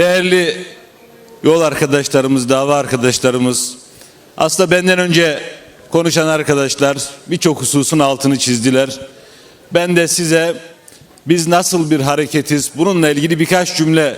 Değerli yol arkadaşlarımız, dava arkadaşlarımız, aslında benden önce konuşan arkadaşlar birçok hususun altını çizdiler. Ben de size biz nasıl bir hareketiz bununla ilgili birkaç cümle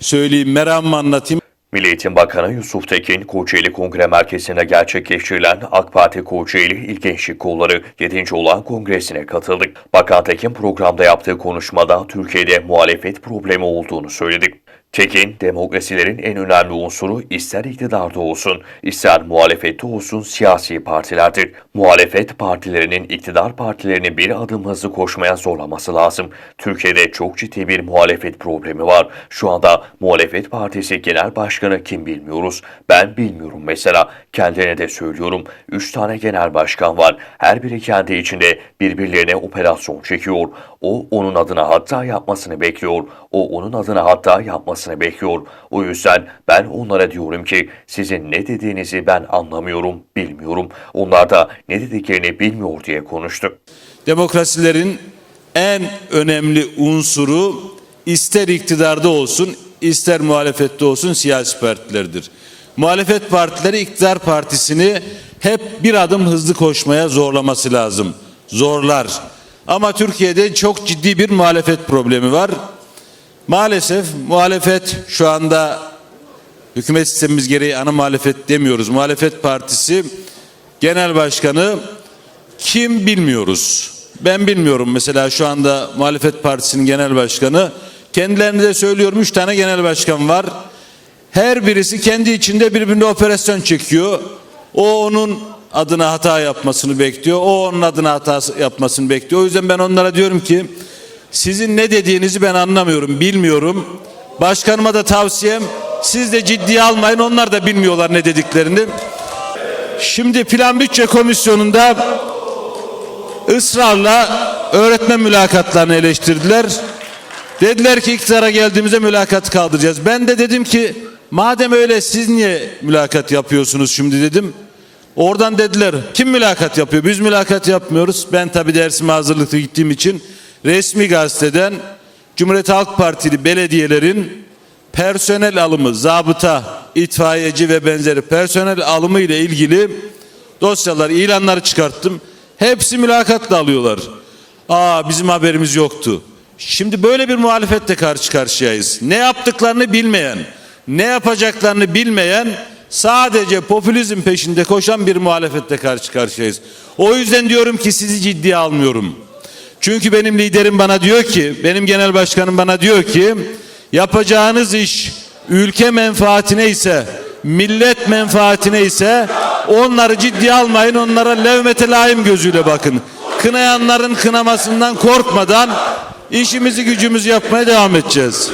söyleyeyim, meramımı anlatayım. Milli Eğitim Bakanı Yusuf Tekin, Kocaeli Kongre Merkezi'nde gerçekleştirilen AK Parti Kocaeli İl Gençlik Kolları 7. olan kongresine katıldık. Bakan Tekin programda yaptığı konuşmada Türkiye'de muhalefet problemi olduğunu söyledi. Tekin, demokrasilerin en önemli unsuru ister iktidarda olsun, ister muhalefette olsun siyasi partilerdir. Muhalefet partilerinin iktidar partilerini bir adım hızlı koşmaya zorlaması lazım. Türkiye'de çok ciddi bir muhalefet problemi var. Şu anda muhalefet partisi genel başkanı kim bilmiyoruz. Ben bilmiyorum mesela. Kendilerine de söylüyorum. Üç tane genel başkan var. Her biri kendi içinde birbirlerine operasyon çekiyor. O onun adına hatta yapmasını bekliyor. O onun adına hatta yapmasını bekliyor. O yüzden ben onlara diyorum ki sizin ne dediğinizi ben anlamıyorum, bilmiyorum. Onlar da ne dediklerini bilmiyor diye konuştu. Demokrasilerin en önemli unsuru ister iktidarda olsun ister muhalefette olsun siyasi partilerdir. Muhalefet partileri iktidar partisini hep bir adım hızlı koşmaya zorlaması lazım. Zorlar. Ama Türkiye'de çok ciddi bir muhalefet problemi var. Maalesef muhalefet şu anda hükümet sistemimiz gereği ana muhalefet demiyoruz. Muhalefet partisi genel başkanı kim bilmiyoruz. Ben bilmiyorum mesela şu anda muhalefet partisinin genel başkanı. Kendilerine de söylüyorum üç tane genel başkan var. Her birisi kendi içinde birbirine operasyon çekiyor. O onun adına hata yapmasını bekliyor. O onun adına hata yapmasını bekliyor. O yüzden ben onlara diyorum ki sizin ne dediğinizi ben anlamıyorum, bilmiyorum. Başkanıma da tavsiyem siz de ciddiye almayın. Onlar da bilmiyorlar ne dediklerini. Şimdi Plan Bütçe Komisyonu'nda ısrarla öğretmen mülakatlarını eleştirdiler. Dediler ki iktidara geldiğimizde mülakat kaldıracağız. Ben de dedim ki madem öyle siz niye mülakat yapıyorsunuz şimdi dedim. Oradan dediler kim mülakat yapıyor? Biz mülakat yapmıyoruz. Ben tabi dersime hazırlıklı gittiğim için resmi gazeteden Cumhuriyet Halk Partili belediyelerin personel alımı, zabıta, itfaiyeci ve benzeri personel alımı ile ilgili dosyalar, ilanları çıkarttım. Hepsi mülakatla alıyorlar. Aa bizim haberimiz yoktu. Şimdi böyle bir muhalefetle karşı karşıyayız. Ne yaptıklarını bilmeyen, ne yapacaklarını bilmeyen sadece popülizm peşinde koşan bir muhalefetle karşı karşıyayız. O yüzden diyorum ki sizi ciddiye almıyorum. Çünkü benim liderim bana diyor ki, benim genel başkanım bana diyor ki yapacağınız iş ülke menfaatine ise, millet menfaatine ise onları ciddiye almayın, onlara levmete layım gözüyle bakın. Kınayanların kınamasından korkmadan işimizi gücümüzü yapmaya devam edeceğiz.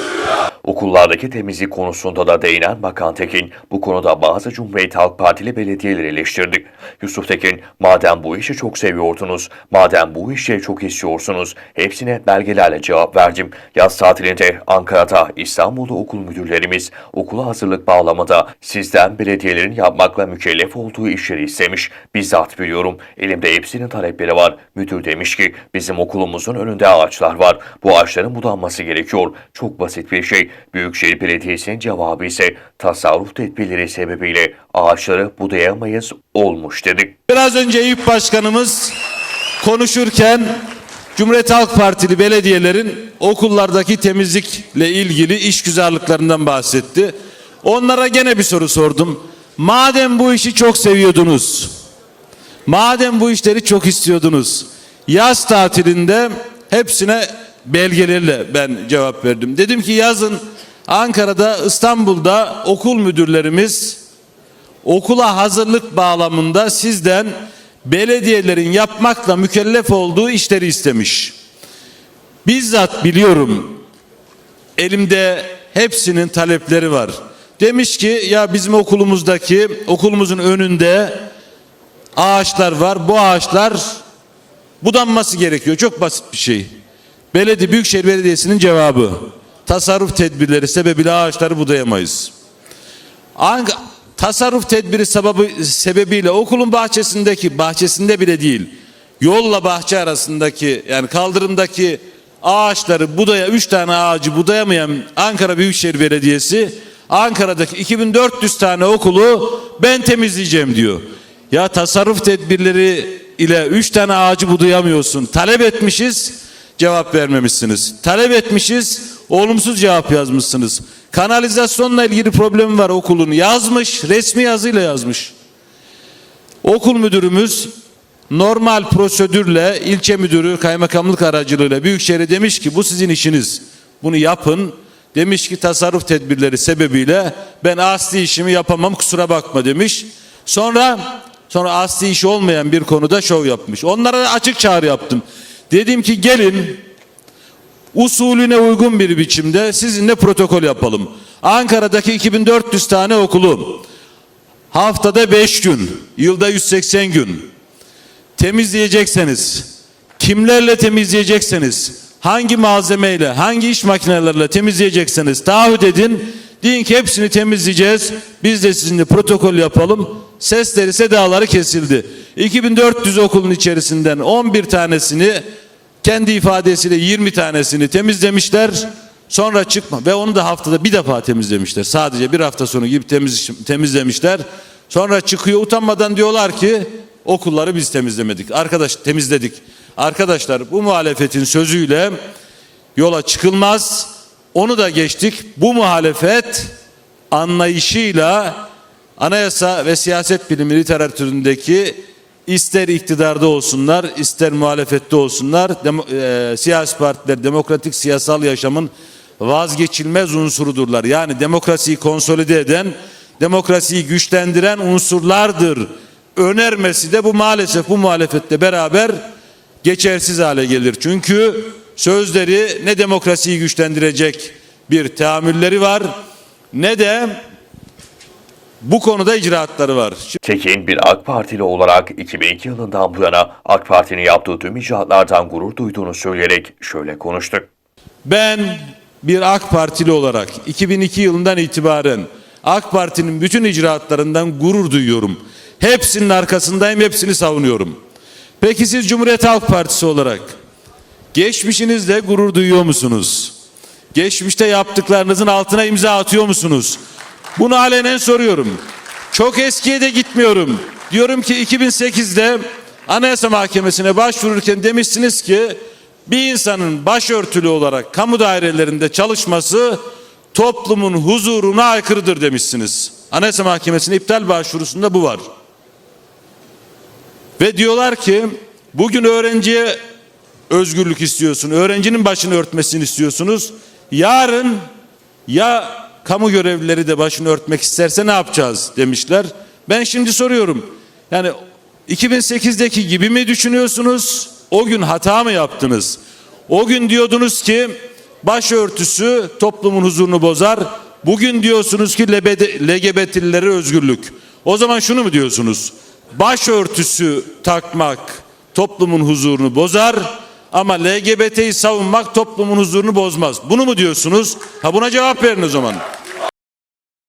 Okullardaki temizlik konusunda da değinen Bakan Tekin, bu konuda bazı Cumhuriyet Halk Partili belediyeleri eleştirdi. Yusuf Tekin, madem bu işi çok seviyordunuz, madem bu işi çok istiyorsunuz, hepsine belgelerle cevap verdim. Yaz tatilinde Ankara'da İstanbul'da okul müdürlerimiz okula hazırlık bağlamada sizden belediyelerin yapmakla mükellef olduğu işleri istemiş. Bizzat biliyorum. Elimde hepsinin talepleri var. Müdür demiş ki bizim okulumuzun önünde ağaçlar var. Bu ağaçların budanması gerekiyor. Çok basit bir şey. Büyükşehir Belediyesi'nin cevabı ise tasarruf tedbirleri sebebiyle ağaçları budayamayız olmuş dedik. Biraz önce Eyüp Başkanımız konuşurken Cumhuriyet Halk Partili belediyelerin okullardaki temizlikle ilgili işgüzarlıklarından bahsetti. Onlara gene bir soru sordum. Madem bu işi çok seviyordunuz, madem bu işleri çok istiyordunuz, yaz tatilinde hepsine belgelerle ben cevap verdim. Dedim ki yazın Ankara'da, İstanbul'da okul müdürlerimiz okula hazırlık bağlamında sizden belediyelerin yapmakla mükellef olduğu işleri istemiş. Bizzat biliyorum elimde hepsinin talepleri var. Demiş ki ya bizim okulumuzdaki okulumuzun önünde ağaçlar var. Bu ağaçlar budanması gerekiyor. Çok basit bir şey. Belediye Büyükşehir Belediyesi'nin cevabı. Tasarruf tedbirleri sebebiyle ağaçları budayamayız. Ank tasarruf tedbiri sebebi, sebebiyle okulun bahçesindeki bahçesinde bile değil yolla bahçe arasındaki yani kaldırımdaki ağaçları budaya 3 tane ağacı budayamayan Ankara Büyükşehir Belediyesi Ankara'daki 2400 tane okulu ben temizleyeceğim diyor. Ya tasarruf tedbirleri ile 3 tane ağacı budayamıyorsun. Talep etmişiz cevap vermemişsiniz. Talep etmişiz olumsuz cevap yazmışsınız. Kanalizasyonla ilgili problemi var okulun yazmış resmi yazıyla yazmış. Okul müdürümüz normal prosedürle ilçe müdürü kaymakamlık aracılığıyla Büyükşehir'e demiş ki bu sizin işiniz. Bunu yapın. Demiş ki tasarruf tedbirleri sebebiyle ben asli işimi yapamam kusura bakma demiş. Sonra sonra asli işi olmayan bir konuda şov yapmış. Onlara da açık çağrı yaptım. Dedim ki gelin usulüne uygun bir biçimde sizinle protokol yapalım. Ankara'daki 2400 tane okulu haftada 5 gün, yılda 180 gün temizleyecekseniz, kimlerle temizleyecekseniz, hangi malzemeyle, hangi iş makinelerle temizleyecekseniz taahhüt edin. Deyin ki hepsini temizleyeceğiz. Biz de sizinle protokol yapalım. Sesleri sedaları kesildi. 2400 okulun içerisinden 11 tanesini kendi ifadesiyle 20 tanesini temizlemişler. Sonra çıkma ve onu da haftada bir defa temizlemişler. Sadece bir hafta sonu gibi temiz, temizlemişler. Sonra çıkıyor utanmadan diyorlar ki okulları biz temizlemedik. Arkadaş temizledik. Arkadaşlar bu muhalefetin sözüyle yola çıkılmaz. Onu da geçtik. Bu muhalefet anlayışıyla anayasa ve siyaset bilimi literatüründeki ister iktidarda olsunlar, ister muhalefette olsunlar, demo, e, siyasi partiler demokratik siyasal yaşamın vazgeçilmez unsurudurlar. Yani demokrasiyi konsolide eden, demokrasiyi güçlendiren unsurlardır. Önermesi de bu maalesef bu muhalefetle beraber geçersiz hale gelir. Çünkü sözleri ne demokrasiyi güçlendirecek bir teamülleri var ne de bu konuda icraatları var. Tekin bir AK Partili olarak 2002 yılından bu yana AK Parti'nin yaptığı tüm icraatlardan gurur duyduğunu söyleyerek şöyle konuştu. Ben bir AK Partili olarak 2002 yılından itibaren AK Parti'nin bütün icraatlarından gurur duyuyorum. Hepsinin arkasındayım, hepsini savunuyorum. Peki siz Cumhuriyet Halk Partisi olarak geçmişinizle gurur duyuyor musunuz? Geçmişte yaptıklarınızın altına imza atıyor musunuz? Bunu alenen soruyorum. Çok eskiye de gitmiyorum. Diyorum ki 2008'de Anayasa Mahkemesi'ne başvururken demişsiniz ki bir insanın başörtülü olarak kamu dairelerinde çalışması toplumun huzuruna aykırıdır demişsiniz. Anayasa Mahkemesi'ne iptal başvurusunda bu var. Ve diyorlar ki bugün öğrenciye özgürlük istiyorsun. Öğrencinin başını örtmesini istiyorsunuz. Yarın ya kamu görevlileri de başını örtmek isterse ne yapacağız demişler. Ben şimdi soruyorum. Yani 2008'deki gibi mi düşünüyorsunuz? O gün hata mı yaptınız? O gün diyordunuz ki başörtüsü toplumun huzurunu bozar. Bugün diyorsunuz ki LGBT'lilere özgürlük. O zaman şunu mu diyorsunuz? Başörtüsü takmak toplumun huzurunu bozar ama LGBT'yi savunmak toplumun huzurunu bozmaz. Bunu mu diyorsunuz? Ha buna cevap verin o zaman.